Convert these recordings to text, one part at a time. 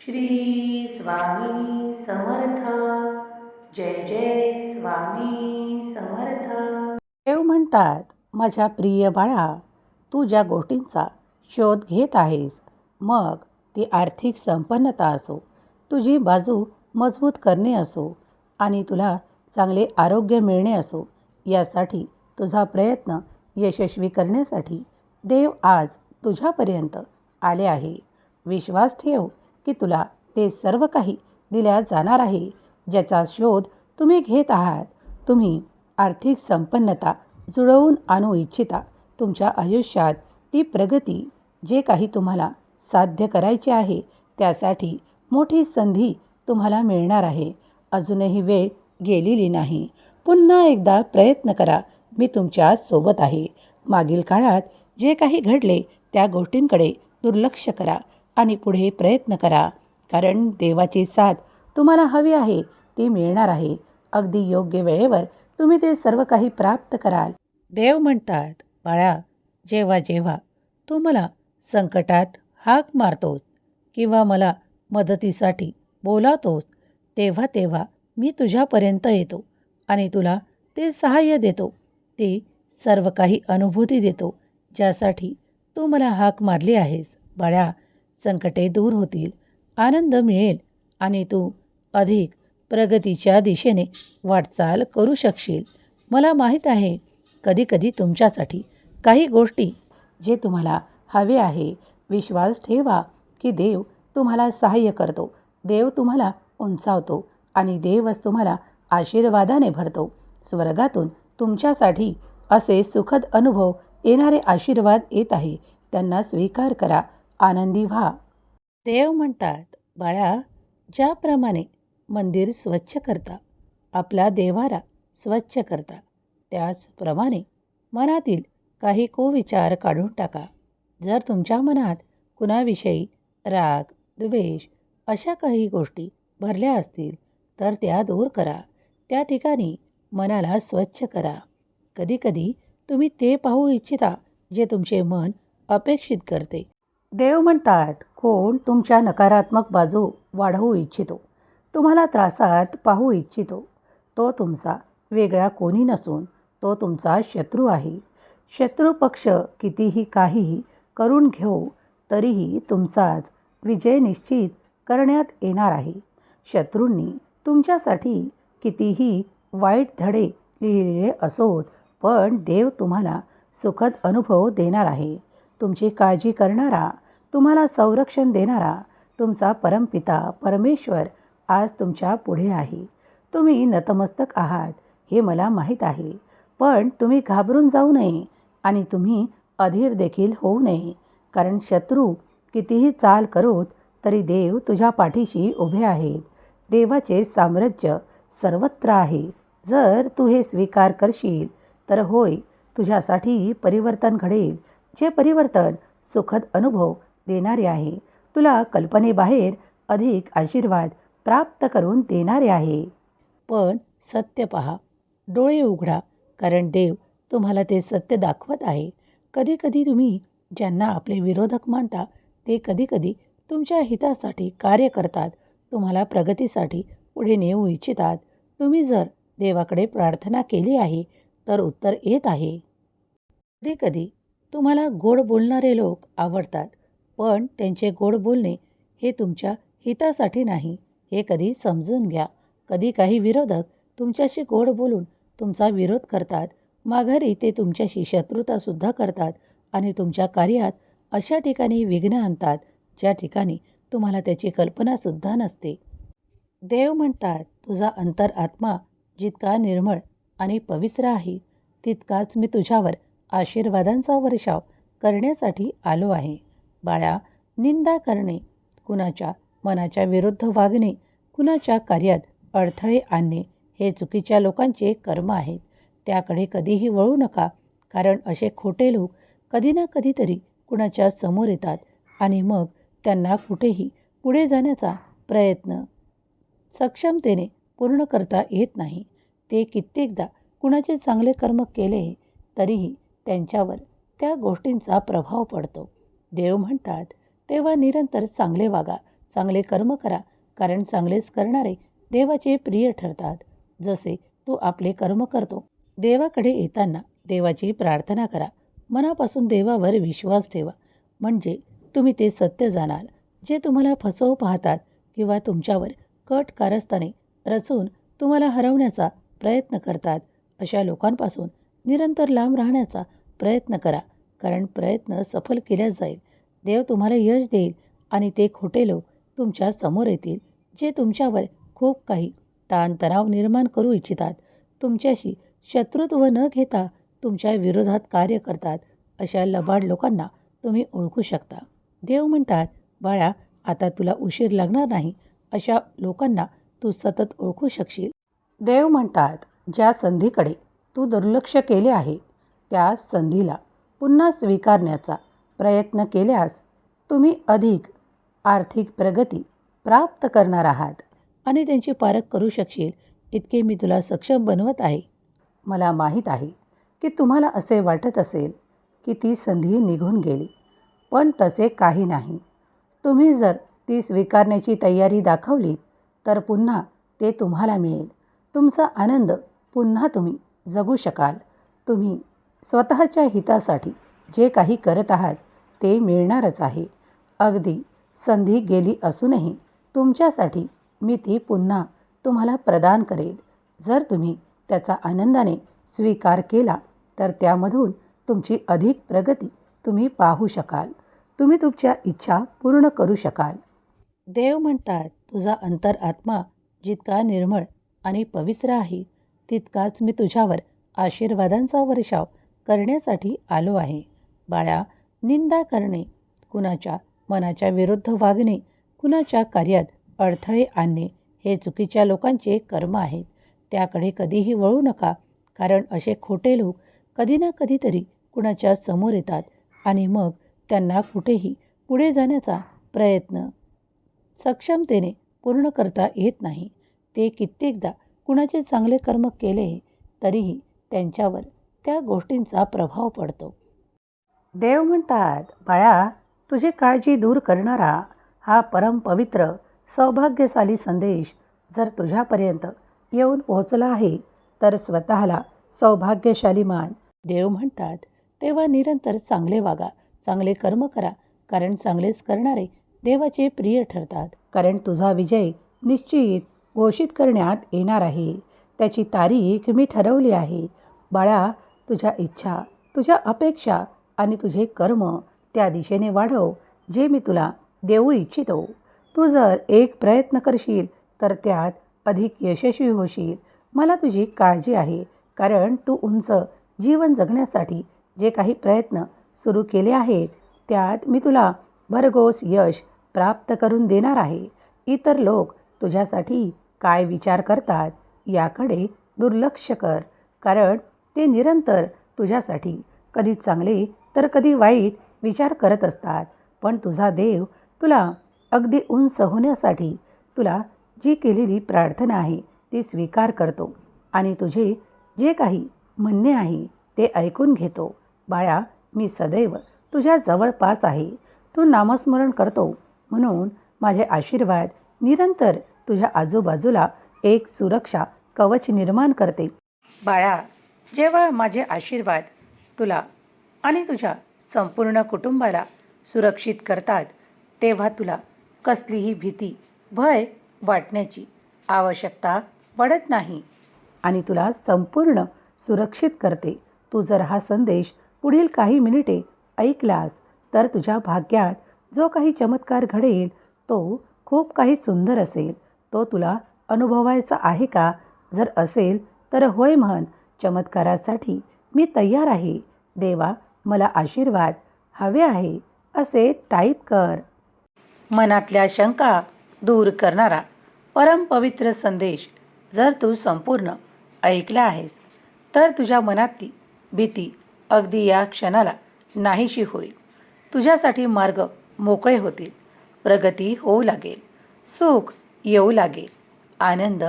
श्री स्वामी समर्थ. जय जय स्वामी समर्थ. देव म्हणतात माझ्या प्रिय बाळा तू ज्या गोष्टींचा शोध घेत आहेस मग ती आर्थिक संपन्नता असो तुझी बाजू मजबूत करणे असो आणि तुला चांगले आरोग्य मिळणे असो यासाठी तुझा प्रयत्न यशस्वी करण्यासाठी देव आज तुझ्यापर्यंत आले आहे. विश्वास ठेव की तुला ते सर्व काही दिल्या जाणार आहे ज्याचा शोध तुम्ही घेत आहात. तुम्ही आर्थिक संपन्नता जुळवून आणू इच्छिता. तुमच्या आयुष्यात ती प्रगती जे काही तुम्हाला साध्य करायचे आहे त्यासाठी मोठी संधी तुम्हाला मिळणार आहे. अजूनही वेळ गेलेली नाही. पुन्हा एकदा प्रयत्न करा मी तुमच्यासोबत आहे. मागील काळात जे काही घडले त्या गोष्टींकडे दुर्लक्ष करा. आणि पुढे प्रयत्न करा कारण देवाची साथ तुम्हाला हवी आहे ती मिळणार आहे. अगदी योग्य वेळेवर तुम्ही ते सर्व काही प्राप्त कराल. देव म्हणतात बाळा जेव्हा जेव्हा तू मला संकटात हाक मारतोस किंवा मला मदतीसाठी बोलावतोस तेव्हा तेव्हा मी तुझ्यापर्यंत येतो आणि तुला ते सहाय्य देतो. ते सर्व काही अनुभूती देतो ज्यासाठी तू मला हाक मारली आहेस. बाळ्या संकटे दूर होतील. आनंद मिळेल आणि तू अधिक प्रगतीच्या दिशेने वाटचाल करू शकशील. मला माहीत आहे कधीकधी तुमच्यासाठी काही गोष्टी जे तुम्हाला हवे आहे विश्वास ठेवा की देव तुम्हाला सहाय्य करतो. देव तुम्हाला उंचावतो आणि देवच तुम्हाला आशीर्वादाने भरतो. स्वर्गातून तुमच्यासाठी असे सुखद अनुभव येणारे आशीर्वाद येत आहे. त्यांना स्वीकार करा. आनंदी व्हा. देव म्हणतात बाळा ज्याप्रमाणे मंदिर स्वच्छ करता आपला देवारा स्वच्छ करता त्याचप्रमाणे मनातील काही कुविचार काढून टाका. जर तुमच्या मनात कुणाविषयी राग द्वेष अशा काही गोष्टी भरल्या असतील तर त्या दूर करा. त्या ठिकाणी मनाला स्वच्छ करा. कधीकधी तुम्ही ते पाहू इच्छिता जे तुमचे मन अपेक्षित करते. देव म्हणतात कोण तुमच्या नकारात्मक बाजू वाढवू इच्छितो तुम्हाला त्रासात पाहू इच्छितो. तो तुमचा वेगळा कोणी नसून तो तुमचा शत्रू आहे. शत्रू पक्ष कितीही काहीही करून घेऊ तरीही तुमचाच विजय निश्चित करण्यात येणार आहे. शत्रूंनी तुमच्यासाठी कितीही वाईट धडे लिहिलेले असोत पण देव तुम्हाला सुखद अनुभव देणार आहे. तुमची काळजी करणारा तुम्हाला संरक्षण देणारा तुमचा परमपिता परमेश्वर आज तुमच्यापुढे आहे. तुम्ही नतमस्तक आहात हे मला माहीत आहे. पण तुम्ही घाबरून जाऊ नये आणि तुम्ही अधीर देखील होऊ नये. कारण शत्रू कितीही चाल करोत तरी देव तुझ्या पाठीशी उभे आहेत. देवाचे साम्राज्य सर्वत्र आहे. जर तू हे स्वीकार करशील तर होय तुझ्यासाठी परिवर्तन घडेल. जे परिवर्तन सुखद अनुभव देणारे आहे तुला कल्पनेबाहेर अधिक आशीर्वाद प्राप्त करून देणारे आहे. पण सत्य पहा डोळे उघडा कारण देव तुम्हाला ते सत्य दाखवत आहे. कधीकधी तुम्ही ज्यांना आपले विरोधक मानता ते कधीकधी तुमच्या हितासाठी कार्य करतात तुम्हाला प्रगतीसाठी पुढे नेऊ इच्छितात. तुम्ही जर देवाकडे प्रार्थना केली आहे तर उत्तर येत आहे. कधीकधी तुम्हाला गोड बोलणारे लोक आवडतात पण त्यांचे गोड बोलणे हे तुमच्या हितासाठी नाही हे कधी समजून घ्या. कधी काही विरोधक तुमच्याशी गोड बोलून तुमचा विरोध करतात माघारी ते तुमच्याशी शत्रुतासुद्धा करतात आणि तुमच्या कार्यात अशा ठिकाणी विघ्न आणतात ज्या ठिकाणी तुम्हाला त्याची कल्पनासुद्धा नसते. देव म्हणतात तुझा अंतर आत्मा जितका निर्मळ आणि पवित्र आहे तितकाच मी तुझ्यावर आशीर्वादांचा वर्षाव करण्यासाठी आलो आहे. बाळा निंदा करणे कुणाच्या मनाच्या विरुद्ध वागणे कुणाच्या कार्यात अडथळे आणणे हे चुकीच्या लोकांचे कर्म आहेत. त्याकडे कधीही वळू नका कारण असे खोटे लोक कधी ना कधीतरी कुणाच्या समोर येतात आणि मग त्यांना कुठेही पुढे जाण्याचा प्रयत्न सक्षमतेने पूर्ण करता येत नाही. ते कित्येकदा कुणाचे चांगले कर्म केले तरीही त्यांच्यावर त्या गोष्टींचा प्रभाव पडतो. देव म्हणतात तेव्हा निरंतर चांगले वागा चांगले कर्म करा कारण चांगलेच करणारे देवाचे प्रिय ठरतात. जसे तू आपले कर्म करतो देवाकडे येताना देवाची प्रार्थना करा. मनापासून देवावर विश्वास ठेवा. म्हणजे तुम्ही ते सत्य जाणाल जे तुम्हाला फसवू पाहतात किंवा तुमच्यावर कट कारस्थाने रचून तुम्हाला हरवण्याचा प्रयत्न करतात अशा लोकांपासून निरंतर लांब राहण्याचा प्रयत्न करा कारण प्रयत्न सफल केला जाईल. देव तुम्हाला यश देईल आणि ते खोटे लोक तुमच्यासमोर येतील जे तुमच्यावर खूप काही ताणतणाव निर्माण करू इच्छितात. तुमच्याशी शत्रुत्व न घेता तुमच्या विरोधात कार्य करतात अशा लबाड लोकांना तुम्ही ओळखू शकता. देव म्हणतात बाळा आता तुला उशीर लागणार नाही. अशा लोकांना तू सतत ओळखू शकशील. देव म्हणतात ज्या संधीकडे तू दुर्लक्ष केले आहे त्या संधीला पुन्हा स्वीकारण्याचा प्रयत्न केल्यास तुम्ही अधिक आर्थिक प्रगती प्राप्त करणार आहात. आणि त्यांची पारख करू शकशील इतके मी तुला सक्षम बनवत आहे. मला माहीत आहे की तुम्हाला असे वाटत असेल की ती संधी निघून गेली पण तसे काही नाही. तुम्ही जर ती स्वीकारण्याची तयारी दाखवली तर पुन्हा ते तुम्हाला मिळेल. तुमचा आनंद पुन्हा तुम्ही जगू शकाल. तुम्ही स्वतःच्या हितासाठी जे काही करत आहात ते मिळणारच आहे. अगदी संधी गेली असूनही तुमच्यासाठी मी ती पुन्हा तुम्हाला प्रदान करेल. जर तुम्ही त्याचा आनंदाने स्वीकार केला तर त्यामधून तुमची अधिक प्रगती तुम्ही पाहू शकाल. तुम्ही तुमच्या इच्छा पूर्ण करू शकाल. देव म्हणतात तुझा अंतर आत्मा जितका निर्मळ आणि पवित्र आहे तितकाच मी तुझ्यावर आशीर्वादांचा वर्षाव करण्यासाठी आलो आहे. बाळा निंदा करणे कुणाच्या मनाच्या विरुद्ध वागणे कुणाच्या कार्यात अडथळे आणणे हे चुकीच्या लोकांचे कर्म आहेत. त्याकडे कधीही वळू नका कारण असे खोटे लोक कधी ना कधीतरी कुणाच्या समोर येतात आणि मग त्यांना कुठेही पुढे जाण्याचा प्रयत्न सक्षमतेने पूर्ण करता येत नाही. ते कित्येकदा कुणाचे चांगले कर्म केले तरीही त्यांच्यावर त्या गोष्टींचा प्रभाव पडतो. देव म्हणतात बाळा तुझी काळजी दूर करणारा हा परमपवित्र सौभाग्यशाली संदेश जर तुझ्यापर्यंत येऊन पोहोचला आहे तर स्वतःला सौभाग्यशाली मान. देव म्हणतात तेव्हा निरंतर चांगले वागा चांगले कर्म करा कारण चांगलेच करणारे देवाचे प्रिय ठरतात. कारण तुझा विजय निश्चित घोषित करण्यात येणार आहे. त्याची तारीख मी ठरवली आहे. बाळा तुझ्या इच्छा तुझ्या अपेक्षा आणि तुझे कर्म त्या दिशेने वाढव जे मी तुला देऊ इच्छितो. तू जर एक प्रयत्न करशील तर त्यात अधिक यशस्वी होशील. मला तुझी काळजी आहे कारण तू उंच जीवन जगण्यासाठी जे काही प्रयत्न सुरू केले आहेत त्यात मी तुला भरघोस यश प्राप्त करून देणार आहे. इतर लोक तुझ्यासाठी काय विचार करतात याकडे दुर्लक्ष कर कारण ते निरंतर तुझ्यासाठी. कधी चांगले तर कधी वाईट विचार करत असतात. पण तुझा देव तुला अगदी उंच होण्यासाठी तुला जी केलेली प्रार्थना आहे ती स्वीकार करतो आणि तुझे जे काही म्हणणे आहे ते ऐकून घेतो. बाळा मी सदैव तुझ्या जवळपास आहे. तू नामस्मरण करतो म्हणून माझे आशीर्वाद निरंतर तुझ्या आजूबाजूला एक सुरक्षा कवच निर्माण करते. बाळा जेव्हा माझे आशीर्वाद तुला आणि तुझ्या संपूर्ण कुटुंबाला सुरक्षित करतात तेव्हा तुला कसलीही भीती भय वाटण्याची आवश्यकता पडत नाही आणि तुला संपूर्ण सुरक्षित करते. तू जर हा संदेश पुढील काही मिनिटे ऐकलास तर तुझ्या भाग्यात जो काही चमत्कार घडेल तो खूप काही सुंदर असेल. तो तुला अनुभवायचा आहे का? जर असेल तर होय म्हण. चमत्कारासाठी मी तयार आहे. देवा मला आशीर्वाद हवे आहे असे टाईप कर. मनातल्या शंका दूर करणारा परमपवित्र संदेश जर तू संपूर्ण ऐकला आहेस तर तुझ्या मनातली भीती अगदी या क्षणाला नाहीशी होईल. तुझ्यासाठी मार्ग मोकळे होतील. प्रगती होऊ लागेल. सुख येऊ लागेल. आनंद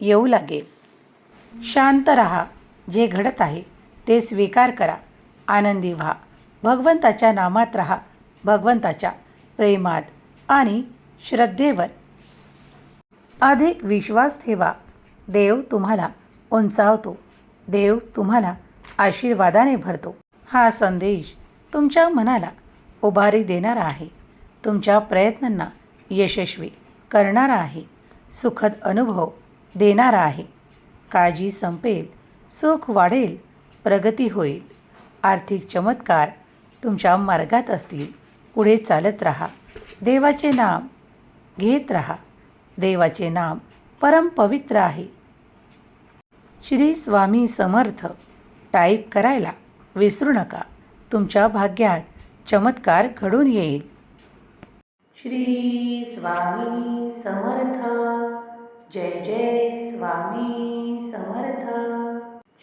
येऊ लागेल. शांत रहा. जे घडत आहे ते स्वीकार करा. आनंदी व्हा. भगवंताच्या नामात राहा. भगवंताच्या प्रेमात आणि श्रद्धेवर. अधिक विश्वास ठेवा. देव तुम्हाला उंचावतो. देव तुम्हाला आशीर्वादाने भरतो. हा संदेश तुमच्या मनाला उभारी देणारा आहे. तुमच्या प्रयत्नांना यशस्वी करणारा आहे. सुखद अनुभव देणारा आहे. काळजी संपेल. सुख वाढेल प्रगती होईल. आर्थिक चमत्कार तुमच्या मार्गात असतील. पुढे चालत राहा. देवाचे नाम घेत राहा. देवाचे नाम परम पवित्र आहे. श्री स्वामी समर्थ टाईप करायला विसरू नका. तुमच्या भाग्यात चमत्कार घडून येईल. श्री स्वामी समर्थ जय जय स्वामी समर्थ.